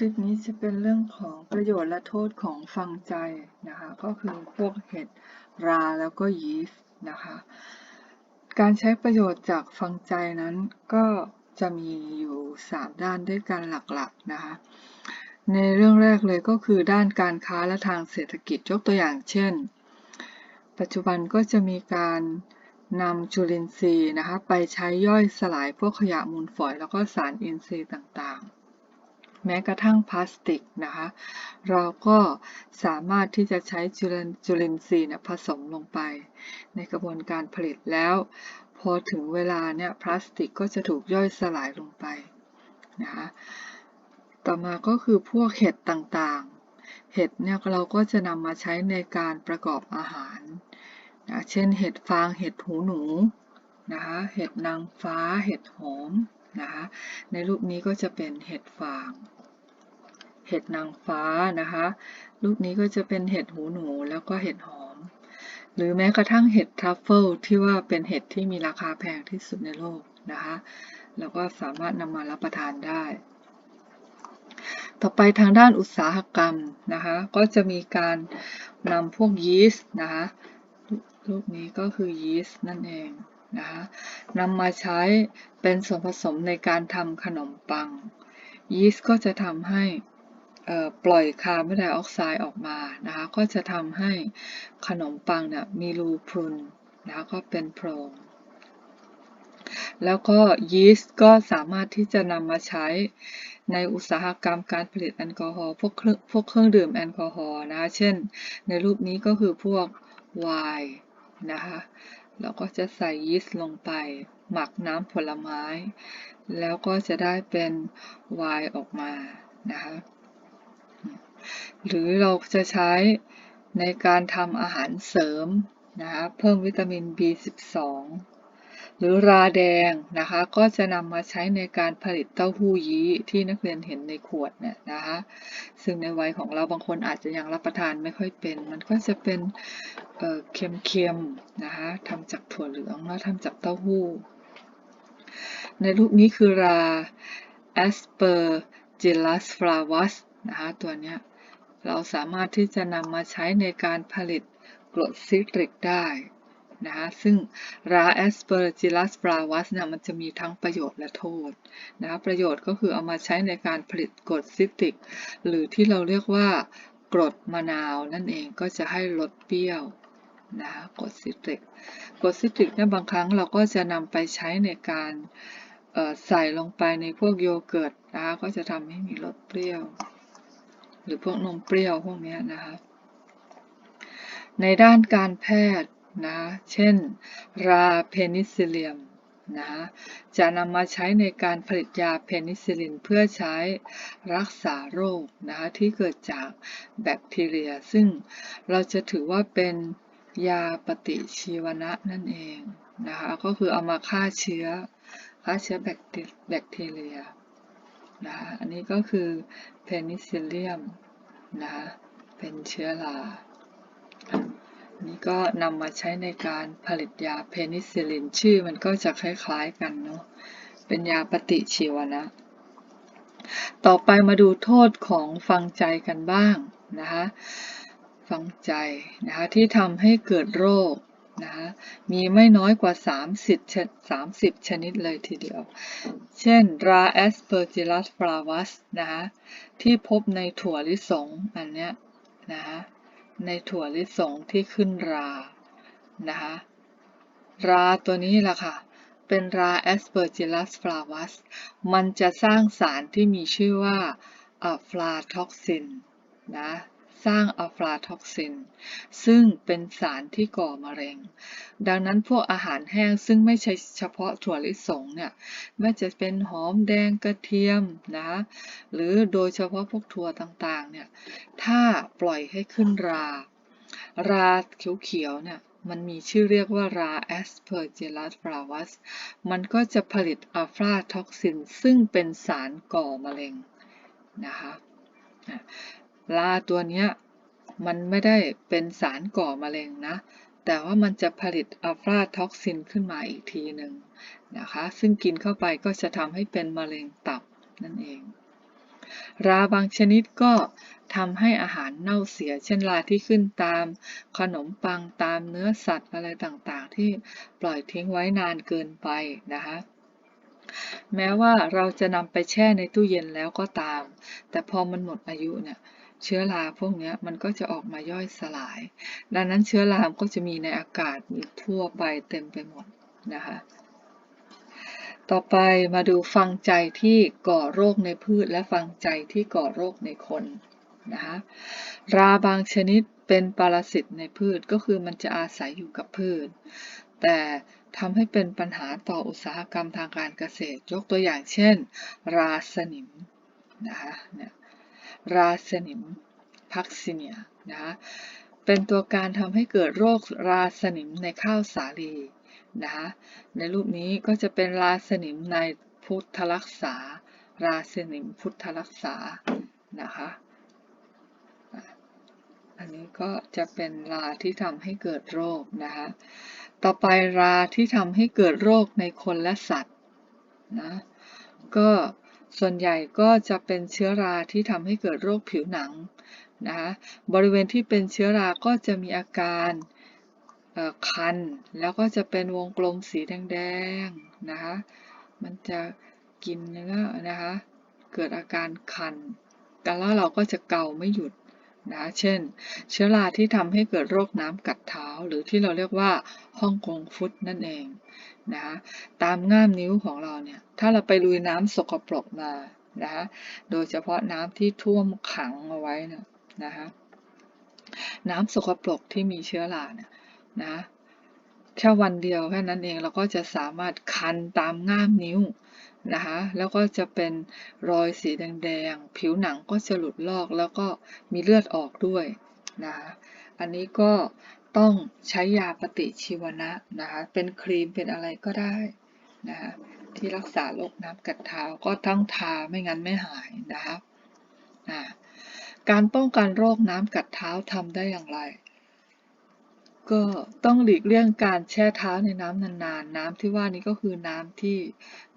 คลิปนี้จะเป็นเรื่องของประโยชน์และโทษของฟังใจนะคะ ก็คือพวกเห็ดราแล้วก็ยีสต์นะคะ การใช้ประโยชน์จากฟังใจนั้นก็จะมีอยู่ 3 ด้านด้วยกันหลักๆนะคะ ในเรื่องแรกเลยก็คือด้านการค้าและทางเศรษฐกิจยกตัวอย่างเช่น ปัจจุบันก็จะมีการนำจุลินทรีย์นะคะไปใช้ย่อยสลายพวกขยะมูลฝอย แล้วก็สารอินทรีย์ต่างๆ แม้กระทั่งพลาสติกนะคะ เราก็สามารถที่จะใช้จุลินทรีย์ผสมลงไป ในกระบวนการผลิตแล้ว พอถึงเวลาเนี่ยพลาสติกก็จะถูกย่อยสลายลงไปนะคะต่อมาก็คือพวกเห็ดต่างๆ เห็ดเนี่ยเราก็จะนำมาใช้ในการประกอบอาหารนะเช่นเห็ดฟางเห็ดหูหนูนะคะเห็ดนางฟ้าเห็ดหอมนะคะในรูปนี้ก็จะเป็นเห็ดฟาง เห็ดนางฟ้านะคะรูปนี้ก็จะเป็นเห็ดหูหนูแล้วก็เห็ดหอม หรือแม้กระทั่งเห็ดทรัฟเฟิลที่ว่าเป็นเห็ดที่มีราคาแพงที่สุดในโลกนะคะ แล้วก็สามารถนำมารับประทานได้ ต่อไปทางด้านอุตสาหกรรมนะคะ ก็จะมีการนำพวกยีสต์นะคะรูปนี้ก็คือยีสต์นั่นเองนะคะนำมาใช้เป็นส่วนผสมในการทำขนมปัง ยีสต์ก็จะทำให้ ปล่อยคาร์บอนไดออกไซด์ออกมานะคะก็จะทำให้ขนมปังเนี่ยมีรูพรุนนะคะก็เป็นโพรงแล้วก็ยีสต์ก็สามารถที่จะนำมาใช้ในอุตสาหกรรมการผลิตแอลกอฮอล์พวกเครื่องพวกเครื่องดื่มแอลกอฮอล์นะคะเช่น ในรูปนี้ก็คือพวกไวน์นะคะเราก็จะใส่ยีสต์ลงไป หมักน้ำผลไม้ แล้วก็จะได้เป็นไวน์ออกมานะคะ หรือเราจะใช้ในการทำอาหารเสริมนะคะเพิ่มวิตามิน B12 หรือราแดงนะคะก็จะนำมาใช้ในการผลิตเต้าหู้ยี้ที่นักเรียนเห็นในขวดเนี่ยนะคะซึ่งในวัยของเราบางคนอาจจะยังรับประทานไม่ค่อยเป็น มันก็จะเป็นเค็มๆนะคะทำจากถั่วเหลืองแล้วทำจากเต้าหู้ ในรูปนี้คือรา Aspergillus flavus นะคะตัวเนี้ย เราสามารถที่จะนำมาใช้ในการผลิตกรดซิตริกได้นะคะซึ่งรา Aspergillus flavus เนี่ยมันจะมีทั้งประโยชน์และโทษนะคะประโยชน์ก็คือเอามาใช้ในการผลิตกรดซิตริก หรือที่เราเรียกว่ากรดมะนาวนั่นเองก็จะให้รสเปรี้ยวนะะกรดซิตริกกรดซิตริกเนี่ยบางครั้งเราก็จะนำไปใช้ในการใส่ลงไปในพวกโยเกิร์ตนะคะก็จะทำให้มีรสเปรี้ยว หรือพวกนมเปรี้ยวพวกนี้นะคะ ในด้านการแพทย์นะ เช่น ราเพนิซิลลิมนะจะนำมาใช้ในการผลิตยาเพนิซิลินเพื่อใช้รักษาโรคนะคะที่เกิดจากแบคทีเรีย ซึ่งเราจะถือว่าเป็นยาปฏิชีวนะนั่นเองนะคะก็คือเอามาฆ่าเชื้อฆ่าเชื้อแบคทีเรีย นะอันนี้ก็คือเพนิซิลเลียมนะคะเป็นเชื้อรานี่ก็นำมาใช้ในการผลิตยาเพนิซิลินชื่อมันก็จะคล้ายๆกันเนาะเป็นยาปฏิชีวนะ ต่อไปมาดูโทษของฟังใจกันบ้างนะคะฟังใจนะคะที่ทำให้เกิดโรค นะคะมีไม่น้อยกว่า 30 30 ชนิดเลยทีเดียว เช่น ราแอสเปอร์จิลัสฟลาวัสนะคะที่พบในถั่วลิสงอันเนี้ยนะคะในถั่วลิสงที่ขึ้นรานะคะราตัวนี้แหละค่ะ เป็นรา Aspergillus flavus มันจะสร้างสารที่มีชื่อว่าอะฟลาท็อกซินนะ สร้างอะฟลาท็อกซิน ซึ่งเป็นสารที่ก่อมะเร็ง ดังนั้นพวกอาหารแห้งซึ่งไม่ใช่เฉพาะถั่วลิสงเนี่ยไม่จะเป็นหอมแดงกระเทียมนะหรือโดยเฉพาะพวกถั่วต่างๆเนี่ยถ้าปล่อยให้ขึ้นรา ราเขียวๆเนี่ยมันมีชื่อเรียกว่ารา Aspergillus flavus มันก็จะผลิตอะฟลาท็อกซิน ซึ่งเป็นสารก่อมะเร็งนะคะ ลาตัวนี้มันไม่ได้เป็นสารก่อมะเร็งนะ แต่ว่ามันจะผลิตอัลฟาท็อกซินขึ้นมาอีกทีหนึ่งนะคะ ซึ่งกินเข้าไปก็จะทำให้เป็นมะเร็งตับนั่นเอง ราบางชนิดก็ทำให้อาหารเน่าเสีย เช่นราที่ขึ้นตามขนมปังตามเนื้อสัตว์อะไรต่างๆ ที่ปล่อยทิ้งไว้นานเกินไปนะคะแม้ว่าเราจะนำไปแช่ในตู้เย็นแล้วก็ตาม แต่พอมันหมดอายุเนี่ย เชื้อราพวกนี้มันก็จะออกมาย่อยสลาย ดังนั้นเชื้อรามก็จะมีในอากาศมีทั่วไปเต็มไปหมดนะคะ ต่อไปมาดูฟังใจที่ก่อโรคในพืชและฟังใจที่ก่อโรคในคนนะคะราบางชนิดเป็นปรสิตในพืชก็คือมันจะอาศัยอยู่กับพืช แต่ทำให้เป็นปัญหาต่ออุตสาหกรรมทางการเกษตร ยกตัวอย่างเช่น ราสนิมนะคะเนี่ย ราสนิมพักซิเนียนะคะเป็นตัวการทำให้เกิดโรคราสนิมในข้าวสาลีนะคะในรูปนี้ก็จะเป็นราสนิมในพุทธรักษา ราสนิมพุทธรักษานะคะอันนี้ก็จะเป็นราที่ทำให้เกิดโรคนะคะต่อไปราที่ทำให้เกิดโรคในคนและสัตว์นะก็ ส่วนใหญ่ก็จะเป็นเชื้อราที่ทำให้เกิดโรคผิวหนังนะคะบริเวณที่เป็นเชื้อราก็จะมีอาการคัน แล้วก็จะเป็นวงกลมสีแดงๆนะคะมันจะกินเนื้อนะคะเกิดอาการคันแล้วเราก็จะเกาไม่หยุด นะเช่น เชื้อราที่ทำให้เกิดโรคน้ำกัดเท้า หรือที่เราเรียกว่าฮ่องกงฟุตนั่นเองนะตามง่ามนิ้วของเราเนี่ยถ้าเราไปลุยน้ำสกปรกมานะคะโดยเฉพาะน้ำที่ท่วมขังเอาไว้นะนะคะน้ำสกปรกที่มีเชื้อราเนี่ยนะแค่วันเดียวแค่นั้นเองเราก็จะสามารถคันตามง่ามนิ้ว นะคะแล้วก็จะเป็นรอยสีแดงๆ ผิวหนังก็จะหลุดลอกแล้วก็มีเลือดออกด้วยนะคะอันนี้ก็ต้องใช้ยาปฏิชีวนะนะคะเป็นครีมเป็นอะไรก็ได้นะคะที่รักษาโรคน้ำกัดเท้าก็ต้องทาไม่งั้นไม่หายนะคะการป้องกันโรคน้ำกัดเท้าทำได้อย่างไร ก็ต้องหลีกเลี่ยงการแช่เท้าในน้ำนานๆ น้ำที่ว่านี้ก็คือน้ำที่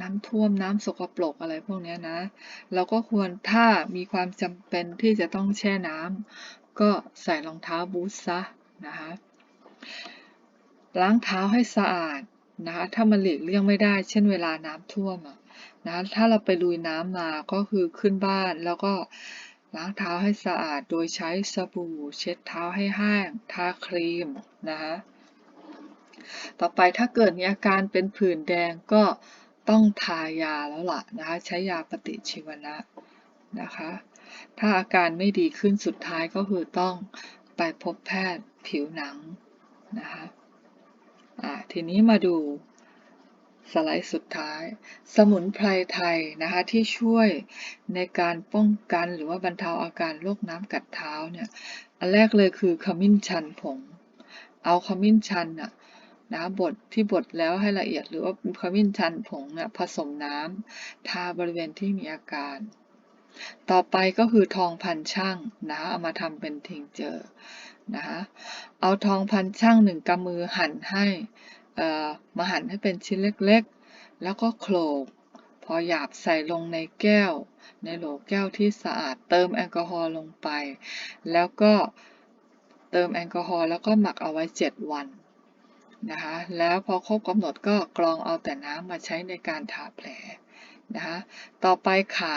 น้ำท่วมน้ำสกปรกอะไรพวกนี้นะ เราก็ควรถ้ามีความจำเป็นที่จะต้องแช่น้ำก็ใส่รองเท้าบูทซะนะคะล้างเท้าให้สะอาดนะคะถ้ามันหลีกเลี่ยงไม่ได้ เช่นเวลาน้ำท่วมนะถ้าเราไปลุยน้ำมาก็คือขึ้นบ้านแล้วก็ ล้างเท้าให้สะอาดโดยใช้สบู่ เช็ดเท้าให้แห้ง ทาครีมนะคะต่อไปถ้าเกิดมีอาการเป็นผื่นแดงก็ต้องทายาแล้วล่ะนะคะใช้ยาปฏิชีวนะนะคะ ถ้าอาการไม่ดีขึ้นสุดท้ายก็คือต้องไปพบแพทย์ผิวหนังนะคะทีนี้มาดู สไลด์สุดท้าย สมุนไพรไทยนะคะที่ช่วยในการป้องกันหรือว่าบรรเทาอาการโรคน้ำกัดเท้าเนี่ยอันแรกเลยคือขมิ้นชันผง เอาขมิ้นชันน่ะนะบดที่บดแล้วให้ละเอียดหรือว่าขมิ้นชันผงเนี่ยผสมน้ำทาบริเวณที่มีอาการ ต่อไปก็คือทองพันช่างนะเอามาทำเป็นทิงเจอนะคะเอาทองพันช่างหนึ่งกำมือหั่นให้ มาหั่นให้เป็นชิ้นเล็กๆ แล้วก็โขลก พอหยาบใส่ลงในแก้ว ในโหลแก้วที่สะอาดเติมแอลกอฮอล์ลงไป แล้วก็เติมแอลกอฮอล์แล้วก็หมักเอาไว้ 7 วันนะคะแล้วพอครบกำหนดก็กรองเอาแต่น้ำมาใช้ในการทาแผลนะคะต่อไปข่า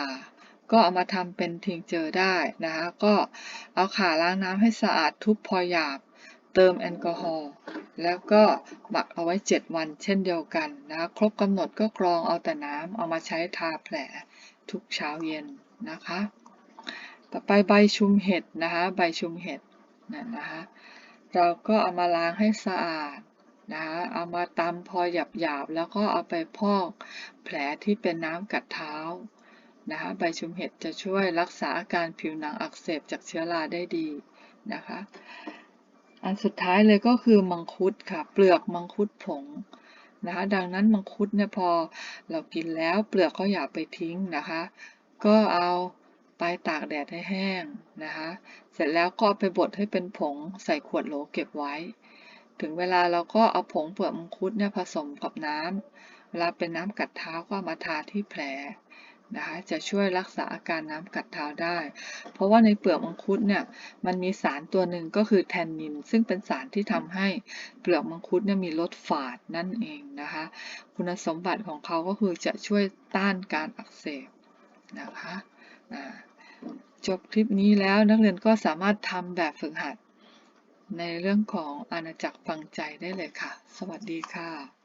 ก็เอามาทำเป็นทิงเจอได้นะคะก็เอาข่าล้างน้ำให้สะอาดทุบพอหยาบ เติมแอลกอฮอล์ แล้วก็หมักเอาไว้ 7 วันเช่นเดียวกันนะครบกำหนดก็กรองเอาแต่น้ำเอามาใช้ทาแผลทุกเช้าเย็นนะคะ ต่อไปใบชุมเห็ดนะคะใบชุมเห็ดนั่นนะคะเราก็เอามาล้างให้สะอาดนะคะเอามาตำพอหยาบๆแล้วก็เอาไปพอกแผลที่เป็นน้ำกัดเท้านะคะใบชุมเห็ดจะช่วยรักษาอาการผิวหนังอักเสบจากเชื้อราได้ดีนะคะ อันสุดท้ายเลยก็คือมังคุดค่ะ เปลือกมังคุดผงนะคะดังนั้นมังคุดเนี่ยพอเรากินแล้วเปลือกก็อย่าไปทิ้งนะคะ ก็เอาไปตากแดดให้แห้งนะคะ เสร็จแล้วก็ไปบดให้เป็นผงใส่ขวดโหลเก็บไว้ ถึงเวลาเราก็เอาผงเปลือกมังคุดเนี่ยผสมกับน้ำเวลาเป็นน้ำกัดเท้าก็มาทาที่แผล นะคะจะช่วยรักษาอาการน้ำกัดเท้าได้ เพราะว่าในเปลือกมังคุดเนี่ยมันมีสารตัวหนึ่งก็คือแทนนิน ซึ่งเป็นสารที่ทำให้เปลือกมังคุดเนี่ยมีรสฝาดนั่นเองนะคะ คุณสมบัติของเขาก็คือจะช่วยต้านการอักเสบนะคะจบคลิปนี้แล้วนักเรียนก็สามารถทำแบบฝึกหัด ในเรื่องของอาณาจักรฟังใจได้เลยค่ะ สวัสดีค่ะ